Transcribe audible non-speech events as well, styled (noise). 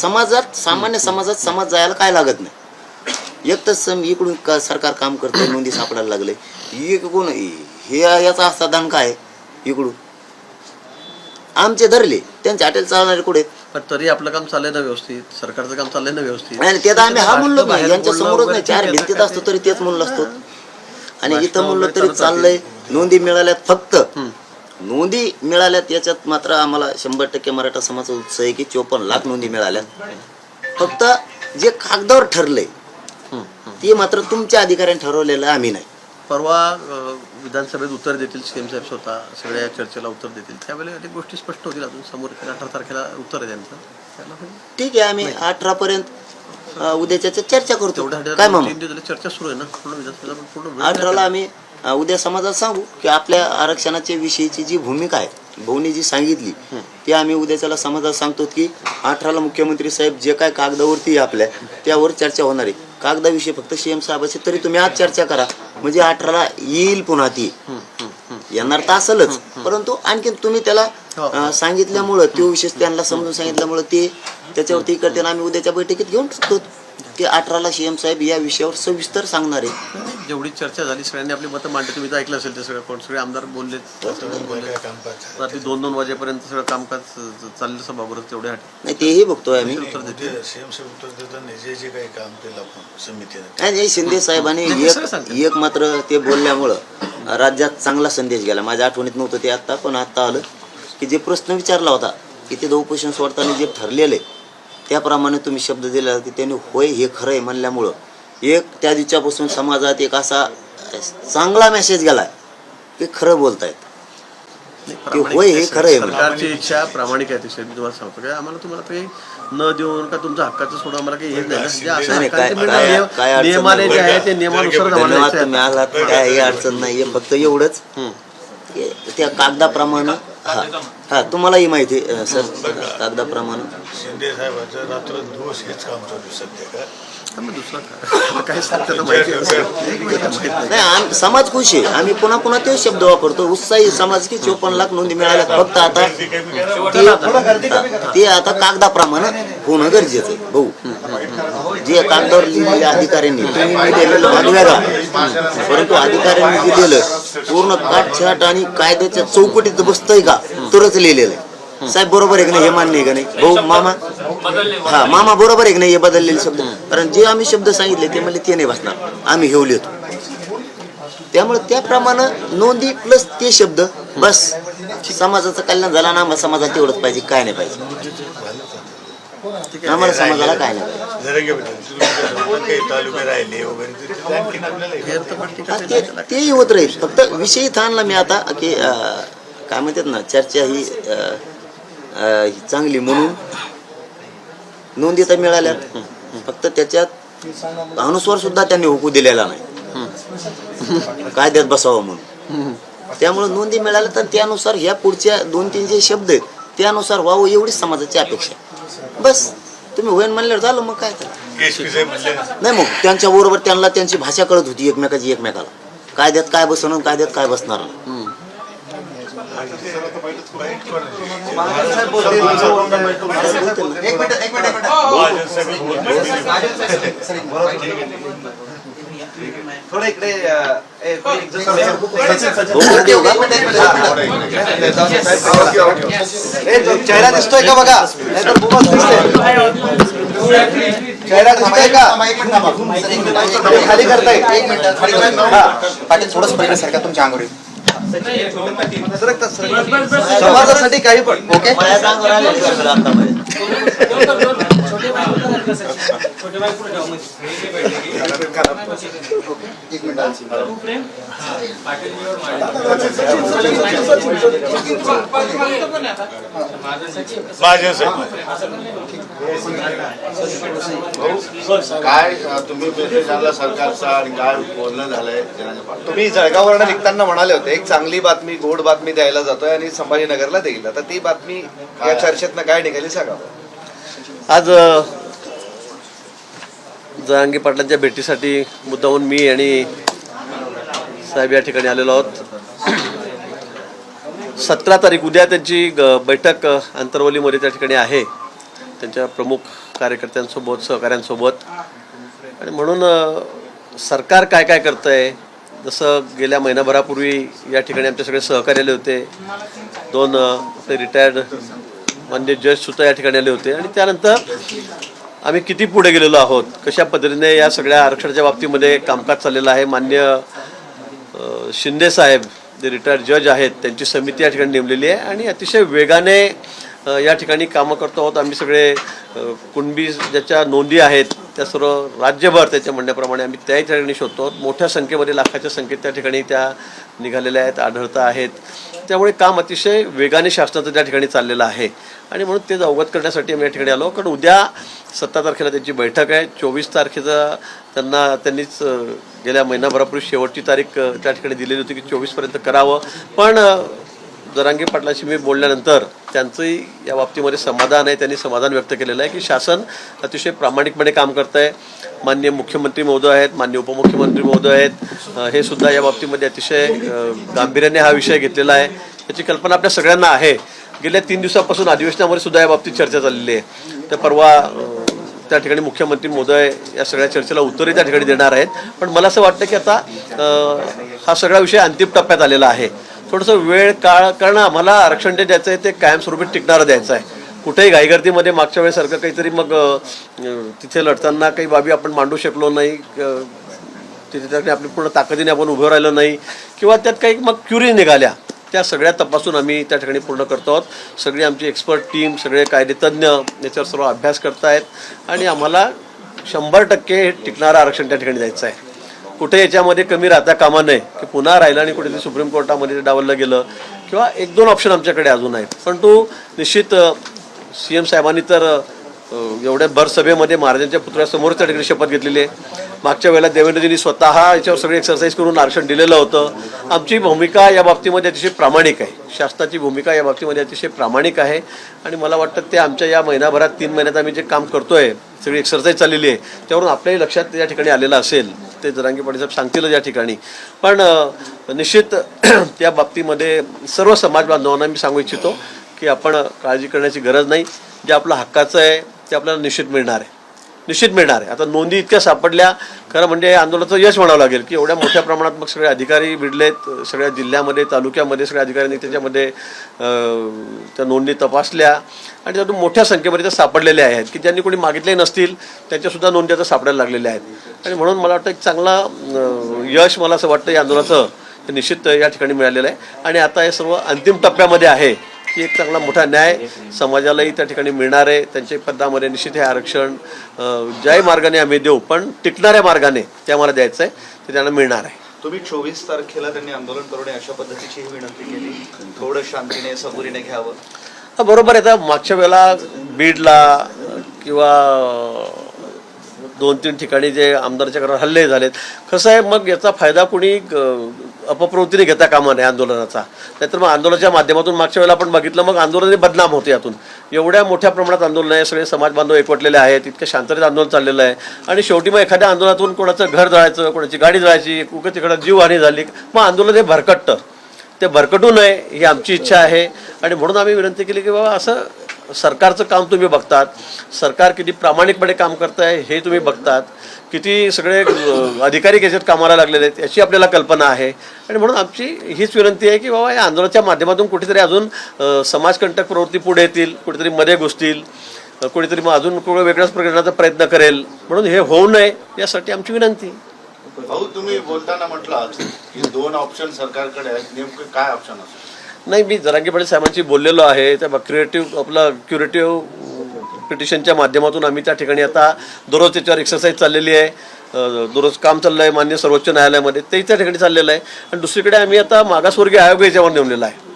समाजात सामान्य समाजात समाज जायला काय लागत नाही. एक तर सम इकडून का सरकार काम करतंय नोंदी सापडायला लागले इकडून हे याचा असता दान काय इकडून. आमचे धरले त्यांचे हॉटेल चालणारे कुठे? पण तरी आपलं काम चाललंय ना व्यवस्थित सरकारचं काम चाललंय ना व्यवस्थित. आणि ते तर आम्ही हा म्हणलो नाही यांच्या समोरच नाही चार भिंतीत असतो तरी तेच म्हणलं असतो. आणि इथं म्हणलं तरी चाललंय. नोंदी मिळाल्यात फक्त. नोंदी मिळाल्यात याच्यात मात्र आम्हाला शंभर टक्के मराठा समाज उत्साह आहे की चोपन्न लाख नोंदी मिळाल्यात. फक्त जे कागदावर हम्म. ते मात्र तुमच्या अधिकाऱ्यांनी ठरवलेलं आम्ही नाही. परवा विधानसभेत उत्तर देतील सीएम साहेब स्वतः सगळ्या चर्चेला उत्तर देतील. त्यावेळेला अनेक गोष्टी स्पष्ट होतील अजून समोर अठरा तारखेला उत्तर आहे त्यांचं. ठीक आहे आम्ही अठरा पर्यंत उद्याच्या चर्चा करतो. काय चर्चा सुरू आहे ना पूर्ण विधानसभेला पूर्ण अठराला आम्ही उद्या समाजाला सांगू की आपल्या आरक्षणाच्या विषयीची जी भूमिका आहे भाऊनी जी सांगितली ती आम्ही उद्याच्याला समाजाला सांगतो की अठराला मुख्यमंत्री साहेब जे काय कागदावरती आपल्या त्यावर चर्चा होणार आहे. कागदाविषयी फक्त सीएम साहेबाची तरी तुम्ही आज चर्चा करा. म्हणजे अठराला येईल पुन्हा ती. येणार तर असेलच. परंतु आणखीन तुम्ही त्याला हो. अ, सांगितल्यामुळं तो विषय त्यांना समजून सांगितल्यामुळं ते त्याच्यावरती करते आम्ही उद्याच्या बैठकीत घेऊन टाकतो की अठराला सीएम साहेब या विषयावर सविस्तर सांगणार आहे जेवढी चर्चा झाली सगळ्यांनी आपली मतं मांडली. तुम्ही तर ऐकलं असेल ते सगळं कोण? सगळे आमदार बोलले सगळे बोलले रात्री दोन दोन वाजेपर्यंत सगळं कामकाज चाललं सभागृहात तेवढे नाही तेही बघतोय आम्ही. उत्तर देतील सीएम साहेब उत्तर देताना जे जे काही काम केलं आपण समितीने. नाही नाही, शिंदे साहेबांनी नाही, ते सगळं एक. एक मात्र ते बोलल्यामुळं राज्यात चांगला संदेश गेला. माझ्या आठवणीत नव्हतं ते आता पण आता आलं की जे प्रश्न विचारला होता की ते उपोषण सोडताना जे ठरलेले त्याप्रमाणे तुम्ही शब्द दिला की त्यांनी होय हे खरं आहे म्हणल्यामुळं एक त्या दिवसापासून समाजात एक असा चांगला मेसेज गेलाय की खरं बोलतायत की होय हे खरं आहे. सरकारची इच्छा प्रामाणिक आहे तशी मी तुम्हाला सांगतो काय आम्हाला तुम्हाला काही न देऊन का तुमच्या हक्काचं सोडून आम्हाला काही हेच नाही ना. जे असं नाही, काय- काय- काय नाही. जे आहे ते नियमानुसार तुम्ही. आलात काही अडचण नाहीये फक्त एवढंच त्या कागदाप्रमाणे हा हा तुम्हालाही माहिती आहे अं, सर कागदाप्रमाणे. शिंदे साहेबांचं रात्र दिवस हेच काम चालू आहे सध्या का? मग दुसरं काय? माहिती माहीत नाही. नाही आम- समाज खुश आहे. आम्ही पुन्हा पुन्हा तेच शब्द वापरतो. उत्साही समाज की चोपन्न लाख नोंदी मिळाल्या. फक्त आता ते- ते आता कागदाप्रमाणे होणं गरजेचं आहे. भाऊ. जे कागदावर लिहिलेले अधिकाऱ्यांनी तुम्ही मी दिलेलं भाग वेगळा परंतु अधिकाऱ्यांनी दिलेलं पूर्ण काटछाट आणि कायद्याच्या चौकटीत बसतंय का तरच लिहिलेलं आहे. साहेब बरोबर आहे की नाही? हे मान्य आहे का नाही? भाऊ मामा? हा मामा बरोबर आहे की नाही? हे बदललेले शब्द. कारण जे आम्ही शब्द सांगितले ते म्हणजे ते नाही बसणार. आम्ही घेऊ लिहितो. त्यामुळे त्याप्रमाणे नोंदी प्लस ते शब्द बस. समाजाचं कल्याण झाला ना मग समाजात तेवढंच पाहिजे काय नाही पाहिजे. आम्हाला समाजाला काय नाही पाहिजे जरा घे बेटा. तुमच्यासोबत काही तालुके राहिले वगैरे ते- आणखीन आपल्याला हे हे हा, होत राहील फक्त विषय आणला मी आता की अं, काय म्हणतात ना चर्चा ही अं, अं, ही चांगली म्हणून नोंदी तर मिळाल्यात फक्त त्याच्यात अनुस्वार सुद्धा त्यांनी हुकू दिलेला नाही कायद्यात बसावं म्हणून त्यामुळे नोंदी मिळाल्या तर त्यानुसार ह्या पुढच्या दोन तीन जे शब्द आहेत त्यानुसार व्हावं एवढीच समाजाची अपेक्षा आहे. बस. तुम्ही होईन म्हणल्यावर झालं मग काय नाही मग त्यांच्या बरोबर त्यांना त्यांची भाषा कळत होती एकमेकाची एकमेकाला. कायद्यात काय बसवणं आणि कायद्यात काय बसणार. हम्म. महाजन साहेब बोलतो. थोडं इकडे चेहरा दिसतोय का बघा? नाहीतर खूपच दिसते चेहरा दिसतोय का? थोडी खाली करताय. हा. पाटील थोडंच पहिले सारखा तुमच्या सरकतात. समाजासाठी काही पण. ओके एक मिनिट साहेब काय तुम्ही मेसेज आणला सरकारचा आणि काय बोलणं झालंय? तुम्ही जळगाववरनं निघताना म्हणाले होते एक चांगली बातमी गोड बातमी द्यायला जातोय आणि संभाजीनगरला देईल आता ती बातमी या चर्चेतनं काय निघाली सांगा आज अ, जहांगीर पाटलांच्या भेटीसाठी मुद्दाहून मी आणि साहेब या ठिकाणी आलेलो आहोत. सतरा तारीख उद्या त्यांची ग- बैठक अंतरवलीमध्ये त्या ठिकाणी आहे. त्यांच्या प्रमुख कार्यकर्त्यांसोबत सहकाऱ्यांसोबत. आणि म्हणून सरकार काय काय करतं आहे जसं गेल्या महिनाभरापूर्वी या ठिकाणी आमचे सगळे सहकारी आले होते. दोन आपले रिटायर्ड मान्य जज सुद्धा या ठिकाणी आले होते. आणि त्यानंतर आम्ही किती पुढे गेलेलो आहोत? कशा पद्धतीने या सगळ्या आरक्षणाच्या बाबतीमध्ये कामकाज चाललेलं आहे? मान्य शिंदे साहेब जे रिटायर्ड जज आहेत त्यांची समिती या ठिकाणी नेमलेली आहे आणि अतिशय वेगाने या ठिकाणी कामं करतो आहोत. आम्ही सगळे कुणबी ज्याच्या नोंदी आहेत त्या सर्व राज्यभर त्याच्या म्हणण्याप्रमाणे आम्ही त्याही ठिकाणी शोधतो. मोठ्या संख्येमध्ये लाखाच्या संख्येत त्या ठिकाणी त्या निघालेल्या आहेत आढळता आहेत. त्यामुळे काम अतिशय वेगाने शासनाचं त्या ठिकाणी चाललेलं आहे. आणि म्हणून ते अवगत करण्यासाठी आम्ही या ठिकाणी आलो. कारण उद्या सत्ता तारखेला त्यांची बैठक आहे. चोवीस तारखेचा त्यांना त्यांनीच गेल्या महिनाभरापूर्वी शेवटची तारीख त्या ठिकाणी दिलेली होती की चोवीसपर्यंत करावं. पण जरांगे पाटलाशी मी बोलल्यानंतर त्यांचंही या बाबतीमध्ये समाधान आहे त्यांनी समाधान व्यक्त केलेलं आहे की शासन अतिशय प्रामाणिकपणे काम करत आहे मान्य मुख्यमंत्री महोदय आहेत मान्य उपमुख्यमंत्री महोदय आहेत. हे सुद्धा या बाबतीमध्ये अतिशय गांभीर्याने हा विषय घेतलेला आहे. याची कल्पना आपल्या सगळ्यांना आहे. गेल्या तीन दिवसापासून अधिवेशनामध्ये सुद्धा या बाबतीत चर्चा चाललेली आहे. तर परवा त्या ठिकाणी मुख्यमंत्री महोदय या सगळ्या चर्चेला उत्तरही त्या ठिकाणी देणार आहेत. पण मला असं वाटतं की आता हा सगळा विषय अंतिम टप्प्यात आलेला आहे. थोडंसं वेळ काळ कारण आम्हाला आरक्षण जे द्यायचं आहे ते कायमस्वरूपी टिकणारं द्यायचं आहे. कुठेही घाईगर्दीमध्ये मागच्या वेळेसारखं काहीतरी मग तिथे लढताना काही बाबी आपण मांडू शकलो नाही तिथे त्या ठिकाणी आपली पूर्ण ताकदीने आपण उभं राहिलो नाही किंवा त्यात काही मग क्युरी निघाल्या त्या सगळ्या तपासून आम्ही त्या ठिकाणी पूर्ण करतो आहोत. सगळी आमची एक्सपर्ट टीम सगळे कायदेतज्ञ याच्यावर सर्व अभ्यास करतायत आणि आम्हाला शंभर टक्के हे आरक्षण त्या ठिकाणी द्यायचं आहे. कुठे याच्यामध्ये कमी राहता कामा नये की पुन्हा राहिलं आणि कुठे सुप्रीम कोर्टामध्ये ते डावललं गेलं किंवा एक दोन ऑप्शन आमच्याकडे अजून आहेत. पण निश्चित सी एम साहेबांनी तर एवढ्या भर सभेमध्ये महाराजांच्या पुतळ्यासमोर त्या ठिकाणी शपथ घेतलेली आहे. मागच्या वेळेला देवेंद्रजींनी स्वतः याच्यावर सगळी एक्सरसाइज करून आरक्षण दिलेलं होतं. आमची भूमिका या बाबतीमध्ये अतिशय प्रामाणिक आहे. शासनाची भूमिका या बाबतीमध्ये अतिशय प्रामाणिक आहे. आणि मला वाटतं ते आमच्या या महिनाभरात तीन महिन्यात आम्ही जे काम करतोय सगळी एक्सरसाइज चाललेली आहे त्यावरून आपल्याही लक्षात या ठिकाणी आलेलं असेल. ते जरांगी पाटीलसाहेब सांगतील सांगतीलच या ठिकाणी. पण निश्चित (clears throat) त्या बाबतीमध्ये सर्व समाज बांधवांना मी सांगू इच्छितो की आपण काळजी करण्याची गरज नाही. जे आपलं हक्काचं आहे ते आपल्याला निश्चित मिळणार आहे. निश्चित मिळणार आहे. आता नोंदी इतक्या सापडल्या खरं म्हणजे आंदोलनाचं यश म्हणावं लागेल की एवढ्या मोठ्या प्रमाणात मग सगळे अधिकारी भिडलेत सगळ्या जिल्ह्यामध्ये तालुक्यामध्ये सगळ्या अधिकाऱ्यांनी त्याच्यामध्ये त्या नोंदी तपासल्या आणि त्यातून मोठ्या संख्येमध्ये त्या सापडलेल्या आहेत की ज्यांनी कोणी मागितले नसतील त्यांच्यासुद्धा नोंदी आता सापडायला लागलेल्या आहेत. आणि म्हणून मला वाटतं एक चांगला यश मला असं वाटतं या आंदोलनाचं निश्चित या ठिकाणी मिळालेलं आहे. आणि आता हे सर्व अंतिम टप्प्यामध्ये आहे की एक चांगला मोठा न्याय समाजालाही त्या ठिकाणी मिळणार आहे. त्यांच्या पदामध्ये निश्चित हे आरक्षण ज्याही मार्गाने आम्ही देऊ पण टिकणाऱ्या मार्गाने ते आम्हाला द्यायचं आहे ते त्यांना मिळणार आहे. तुम्ही चोवीस तारखेला त्यांनी आंदोलन करू नये अशा पद्धतीची ही विनंती केली. थोडं शांतीने सबुरीने घ्यावं. हा, बरोबर आहे. आता मागच्या वेळेला बीडला किंवा दोन तीन ठिकाणी जे आमदाराच्या घरावर हल्ले झालेत. कसं आहे मग याचा फायदा कोणी अं, अपप्रवृत्तीने घेता कामा नये आंदोलनाचा. नाहीतर मग आंदोलनाच्या माध्यमातून मागच्या वेळेला आपण बघितलं मग आंदोलन हे बदनाम होते यातून. एवढ्या मोठ्या प्रमाणात आंदोलन आहे सगळे समाज बांधव एकवटलेले आहेत इतक्या शांततेत आंदोलन चाललेलं आहे. आणि शेवटी मग एखाद्या आंदोलनातून कोणाचं घर जळायचं कोणाची गाडी जळायची कुठं तिकडं जीवहानी झाली मग आंदोलन हे भरकटतं. ते भरकटू नये ही आमची इच्छा आहे. आणि म्हणून आम्ही विनंती केली की बाबा असं सरकारचं काम तुम्ही बघतात. सरकार किती प्रामाणिकपणे काम करत आहे हे तुम्ही बघतात. किती सगळे अधिकारी याच्यात कामाला लागलेले आहेत याची आपल्याला कल्पना आहे. आणि म्हणून आमची हीच विनंती आहे की बाबा या आंदोलनाच्या माध्यमातून कुठेतरी अजून समाजकंटक प्रवृत्ती पुढे येतील कुठेतरी मध्ये घुसतील कुठेतरी मग अजून कुठं वेगळ्याच प्रकरणाचा प्रयत्न करेल. म्हणून हे होऊ नये यासाठी आमची विनंती. भाऊ तुम्ही बोलताना म्हटलं की दोन ऑप्शन सरकारकडे आहेत नेमकं काय ऑप्शन असतात नाही मी जरांगी पाटील साहेबांशी बोललेलो आहे. त्या क्रिएटिव्ह आपलं क्युरेटिव्ह पिटिशनच्या माध्यमातून आम्ही त्या ठिकाणी आता दररोज त्याच्यावर एक्सरसाइज चाललेली आहे. दररोज काम चाललं आहे मान्य सर्वोच्च न्यायालयामध्ये तेही त्या ठिकाणी चाललेलं आहे. आणि दुसरीकडे आम्ही आता मागासवर्गीय आयोग याच्यावर नेमलेला आहे.